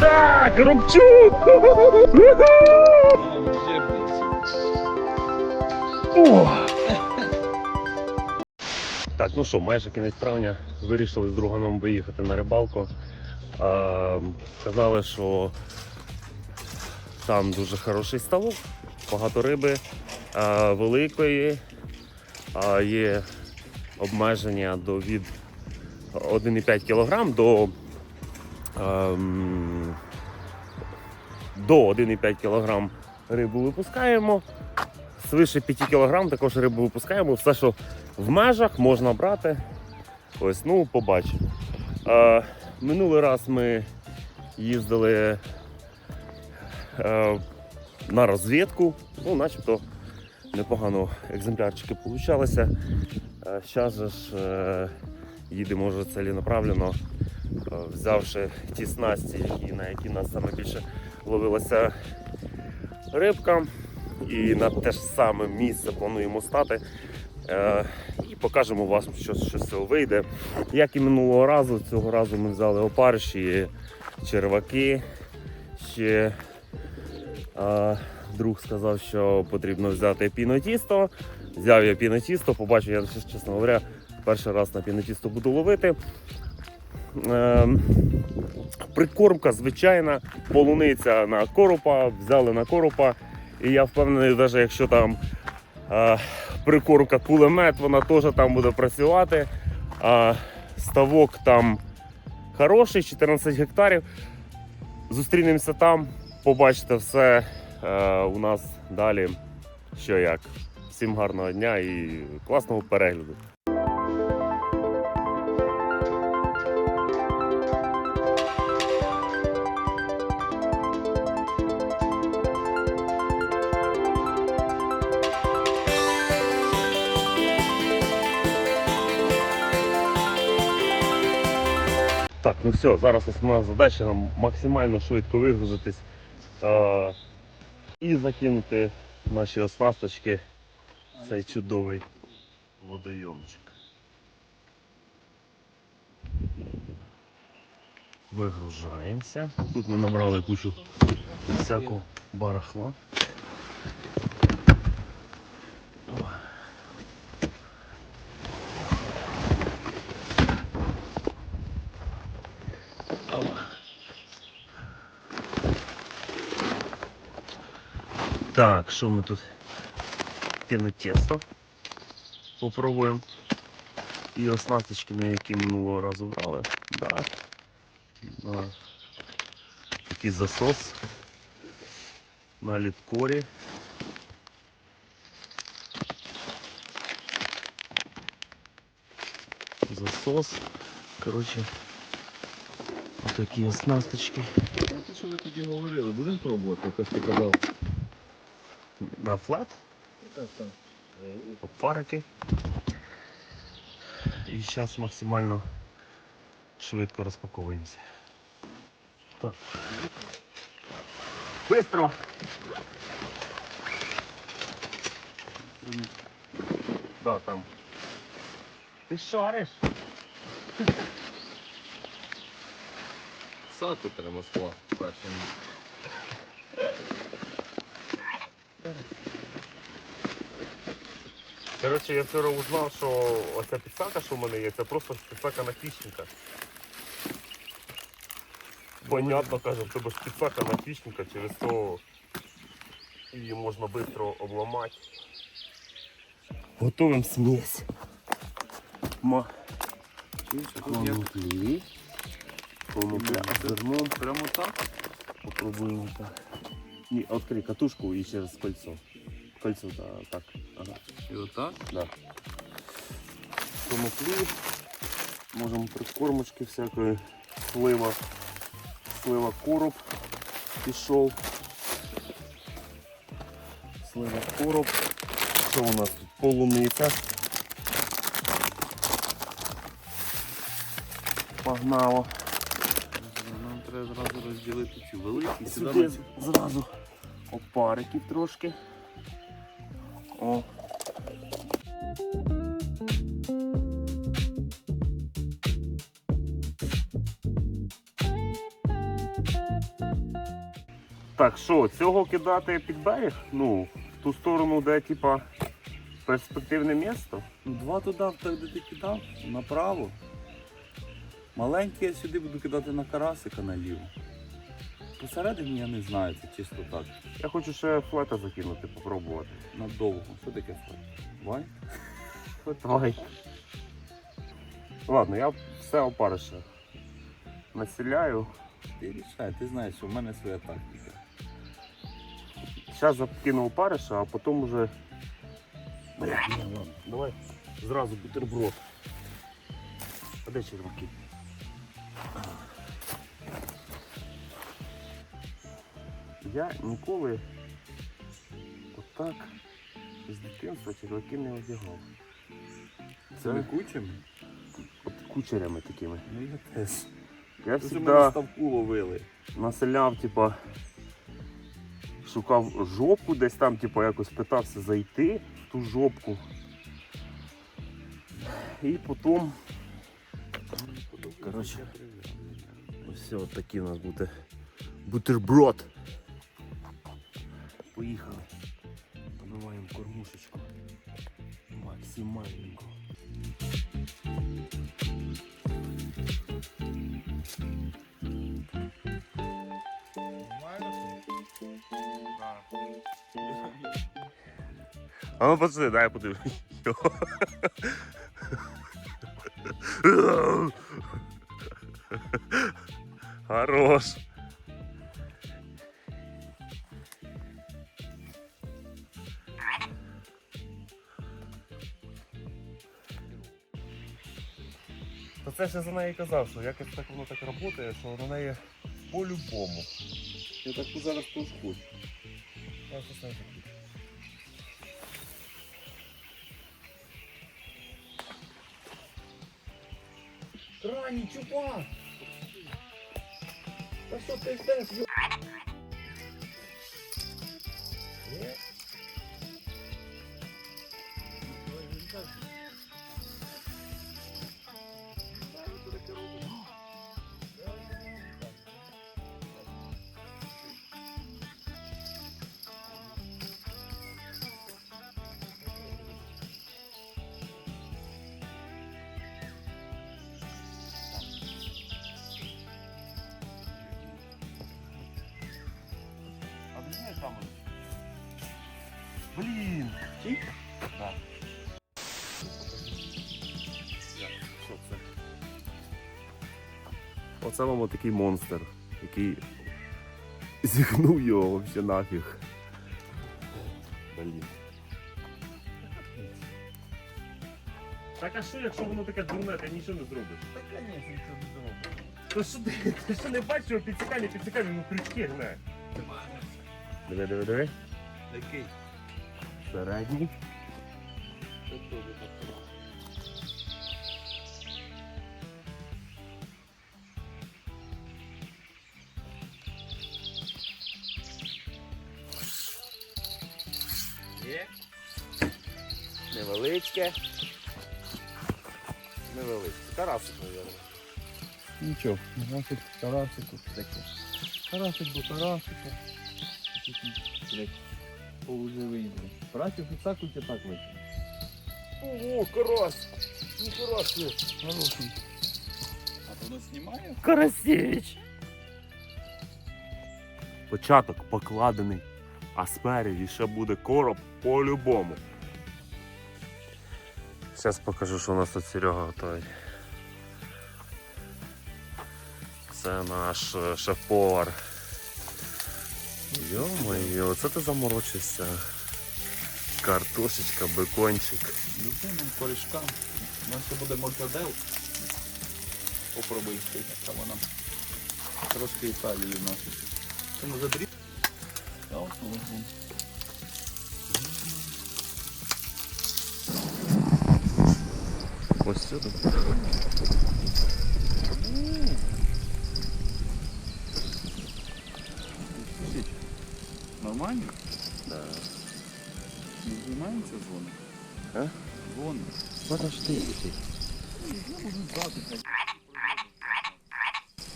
Так, Рубчук! Так, ну що, майже кінець травня вирішили з друганом виїхати на рибалку. А, сказали, що там дуже хороший ставок, багато риби а, великої, а, є обмеження до від 1,5 кг до, ем, до 1,5 кг рибу випускаємо. Свише 5 кг також рибу випускаємо. Все, що в межах можна брати. Ось, ну, побачимо. Е, минулий раз ми їздили е, на розвідку. Ну, начебто непогано екземплярчики. Е, Зараз ж е, їдемо вже ціленаправленно, е, взявши ті снасті, які, на які нас саме більше ловилася рибка. І на те ж саме місце плануємо стати. Е, і покажемо вам, що, що з цього вийде. Як і минулого разу, цього разу ми взяли опариші, черваки. Ще е, друг сказав, що потрібно взяти пінотісто. Взяв я пінотісто, побачив, я чесно говоря, перший раз на пінотісто буду ловити. Е, прикормка звичайна, полуниця на коропа, взяли на коропа. І я впевнений, навіть якщо там е, прикормка кулемет, вона теж там буде працювати. Ставок там хороший, 14 гектарів. Зустрінемося там, побачите все е, у нас далі. Що як. Всім гарного дня і класного перегляду. Ну все, зараз основна задача нам максимально швидко вигрузитись і закинути наші оснасточки цей чудовий водойомчик. Вигружаємося. Тут ми набрали кучу всякого барахла. Так, що ми тут? Піне тесто. Попробуємо. І оснасточки, на які минулого разу брали. Да. На такий засос. На літкорі. Засос. Коротше, отакі оснасточки. А те, що ви тоді говорили, будемо пробувати, як ти казав. На флет. Опарики. І зараз максимально швидко розпаковуємося. Так. Быстро! Да, там. Ти шариш? Саку треба Москва. Першим. Коротше, я вчора узнав, що оця підсака, що в мене є, це просто підсака на хищника. Понятно, каже, в тебе ж підсака на хищника, через то її можна швидко обламати. Готовим смесь. Ма. Коноплі. Конопля з зерном. Прямо так? Попробуємо так. Ні, відкрий катушку і через кольцо. Кольцо, да, так. Ага. І отак? Да. Коноплі. Можемо прикормочки всякої. Слива. Слива короб пішов. Слива короб. Що у нас тут? Полуниця. Погнало. Нам треба зразу розділити ці великі. Сюди сюди зразу опариків трошки. О. Так, що, цього кидати під берег? Ну, в ту сторону, де типа перспективне місто? Ну, два туди, так де ти кидав, направо. Маленький я сюди буду кидати на карасика наліво. Посередині я не знаю, це чисто так. Я хочу ще флета закинути, попробувати. Надовго. Що таке флот? Вай? Давай. Ладно, я все опарише населяю. Ти рішай, ти знаєш, що в мене своя тактика. Зараз закину опариша, а потім уже. Бля, ні, ладно, давай зразу бутерброд. А де черваки? Я ніколи отак з дитинства черваки не одягав. Це не кучами? от кучерями такими. Ну я теж. Я ж мене завжди ставку ловили. населяв, типа, шукав жопку, десь там, типа, якось питався зайти в ту жопку. І потім. Коротше. Ось от такий у нас буде бутерброд. Поїхали. Побиваємо кормушечку. Максимальненько. А ну пацани, дай я подивлюсь. Хорош. Та це ж я за неї казав, що якось так воно так працює, що на неї по-любому. Я таку зараз теж хочу. чувак! Та що ти Блін! Ті? Да. Оце вам такий монстр, який зігнув його вообще нафіг. Блін. Так а що, якщо воно таке дурне, ти нічого не зробиш? Та, звісно, нічого не зробиш. То що ти, ти що не бачиш, його підсікання, підсікання, ну крючки гне. Диви, диви, диви. Який? Середній. Є. Невеличке. Невеличке. Карасик, мабуть. Нічого, значить карасику таке. Карасик до карасика. Полуживий, Карасик і так і так лише. Ого, карась! Ну карась є. Хороший. А воно знімає? Карасевич! Початок покладений, а спереді ще буде короб по-любому. Зараз покажу, що у нас тут Серега готує. Це наш е, шеф-повар. Йо-моє, оце ти заморочився. Картошечка, бекончик. Любимим корішкам. У нас ще буде моркадел. Попробуй їсти, яка вона. Трошки Італії в нас. Це може дріб? Та от ну, Ось сюди. Нормально? займаємося дзвоном? А? Дзвоном. Подожди.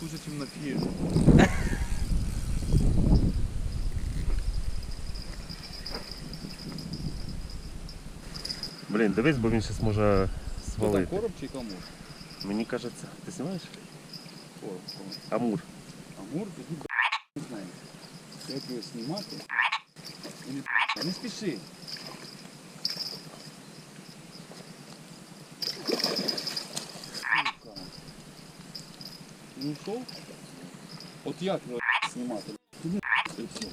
Хуже, чим на фієрі. Блін, дивись, бо він зараз може Хто там, свалити. короб чи камур? Мені кажеться, ти знімаєш? Короб, короб. Амур. Амур, ти тут не знаєш. Як його знімати? Не спіши. Ну йшов? От як його знімати? Туди і все.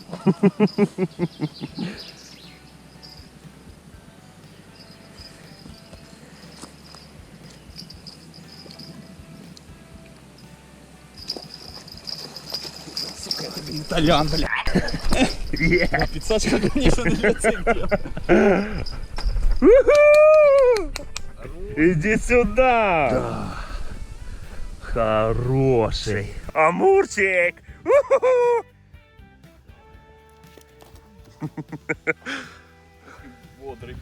Сука, я тобі італян, бля. А Підсачка, конечно, не для цих, бля. Иди сюда! Хороший. Амурчик! У-ху-ху! Бодрий.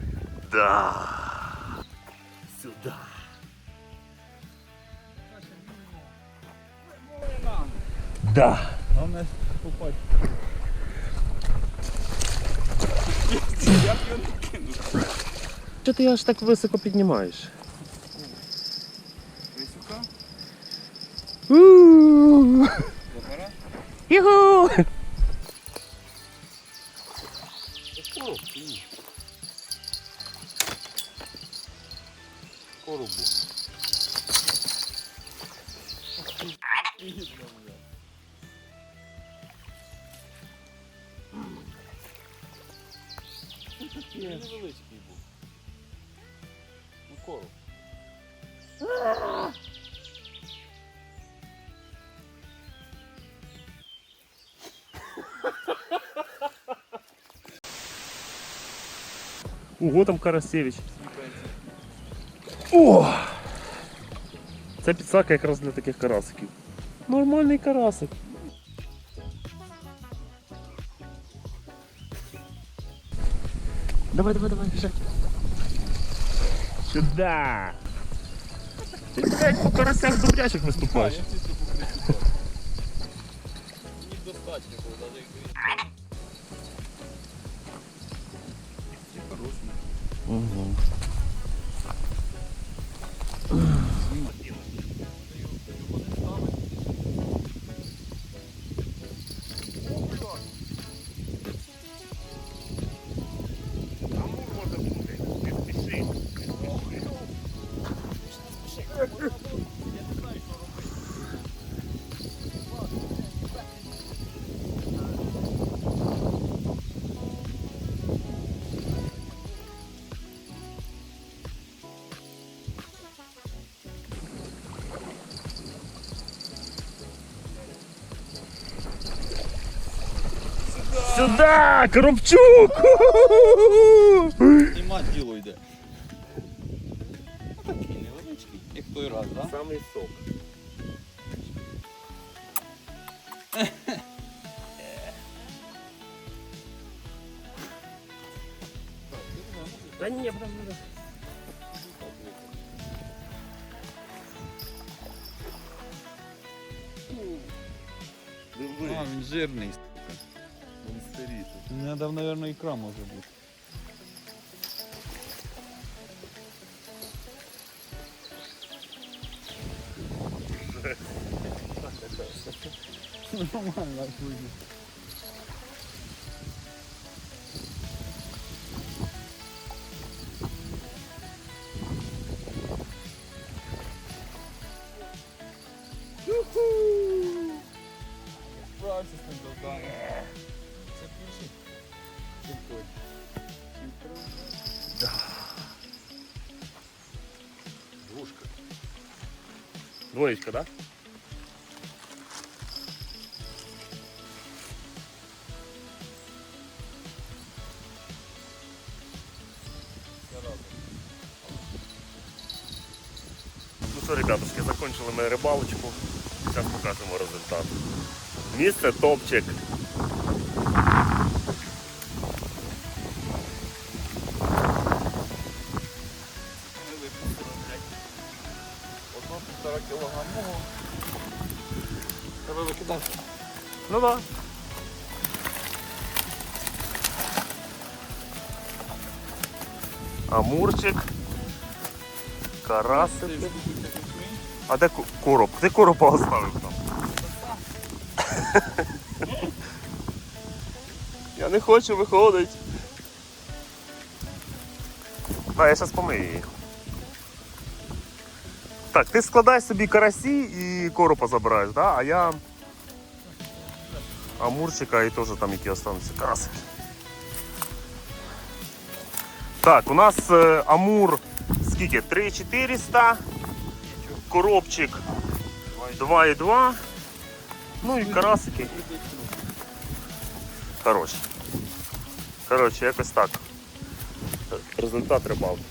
Да. Сюда. Да. Головне попасть. Як його не кинути? Що ти аж так високо піднімаєш? Крисюка? 우후. 뭐 유후. Ого, там Карасевич. О! Це підсака якраз для таких карасиків. Нормальний карасик. Давай, давай, давай, біжи. Сюда. Ти блядь, по карасях добрячих виступаєш. Мені достатньо було, навіть 嗯哼。Сюда, Коробчук! Нема діло йде. Такий невеличкий, як той раз, так? Да? Самий сок. Та ні, буде, буде. Диви, А, він жирний. Він там, наверное, икра может бути. Нормально буде. Двоечка, да? Ну що, ребятушки, закончили ми рибалочку. Зараз покажемо результат. Місце топчик. Півтора кілограмового. Треба викидати. Ну да. Амурчик. карасики. А де короб? Ти коропа оставив там? Я не хочу виходити. Да, я зараз помию її. Так, ти складай собі карасі і коропа забираєш, да? а я амурчика і теж там які остануться карасики. Так, у нас е, амур скільки? 3400, коробчик 2,2. Ну і карасики. Коротше. Коротше, якось так. Результат рибалки.